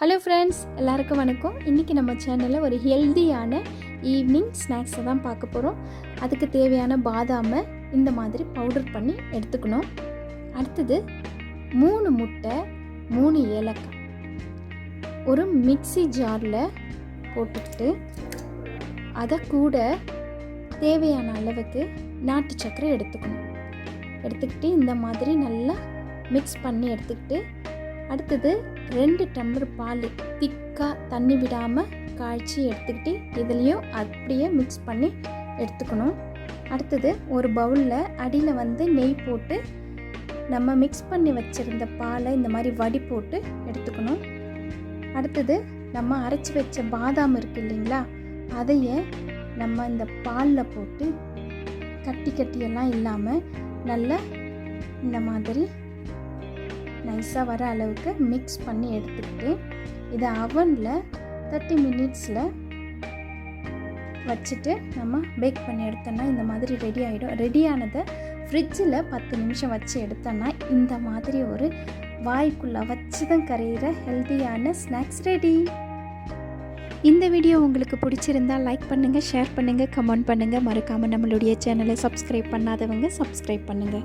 Hello friends எல்லாருக்கும் வணக்கம். இன்றைக்கி நம்ம சேனலில் ஒரு ஹெல்தியான ஈவினிங் ஸ்நாக்ஸை தான் பார்க்க போகிறோம் அதுக்கு தேவையான பாதாமை இந்த மாதிரி பவுடர் பண்ணி எடுத்துக்கணும். அடுத்தது மூணு முட்டை மூணு ஏலக்காய். ஒரு மிக்ஸி ஜாரில் போட்டுக்கிட்டு அதை கூட தேவையான அளவுக்கு நாட்டு சர்க்கரை எடுத்துக்கணும். எடுத்துக்கிட்டு இந்த மாதிரி நல்லா மிக்ஸ் பண்ணி எடுத்துக்கிட்டு அடுத்தது ரெண்டு டம்ளர் பால் திக்காக தண்ணி விடாமல் காய்ச்சி எடுத்துக்கிட்டு இதுலேயும் அப்படியே மிக்ஸ் பண்ணி எடுத்துக்கணும். அடுத்தது ஒரு பவுலில் அடியில் வந்து நெய் போட்டு நம்ம மிக்ஸ் பண்ணி வச்சுருந்த பாலை இந்த மாதிரி வடி போட்டு எடுத்துக்கணும். அடுத்தது நம்ம அரைச்சி வச்ச பாதாம் இருக்கு இல்லைங்களா அதையே நம்ம இந்த பாலில் போட்டு கட்டி கட்டியெல்லாம் இல்லாமல் நல்லா இந்த மாதிரி நைஸாக வர அளவுக்கு மிக்ஸ் பண்ணி எடுத்துக்கிட்டு இதை அவனில் தேர்ட்டி மினிட்ஸில் வச்சுட்டு நம்ம பேக் பண்ணி எடுத்தோன்னா இந்த மாதிரி ரெடி ஆகிடும் ரெடியானதை ஃப்ரிட்ஜில் பத்து நிமிஷம் வச்சு எடுத்தோன்னா இந்த மாதிரி ஒரு வாய்க்குள்ளே வச்சு தான் கரையிற ஹெல்த்தியான ஸ்நாக்ஸ் ரெடி இந்த வீடியோ உங்களுக்கு பிடிச்சிருந்தா லைக் பண்ணுங்கள் ஷேர் பண்ணுங்கள் கமெண்ட் பண்ணுங்கள் மறக்காமல் நம்மளுடைய சேனலை சப்ஸ்கிரைப் பண்ணாதவங்க சப்ஸ்கிரைப் பண்ணுங்கள்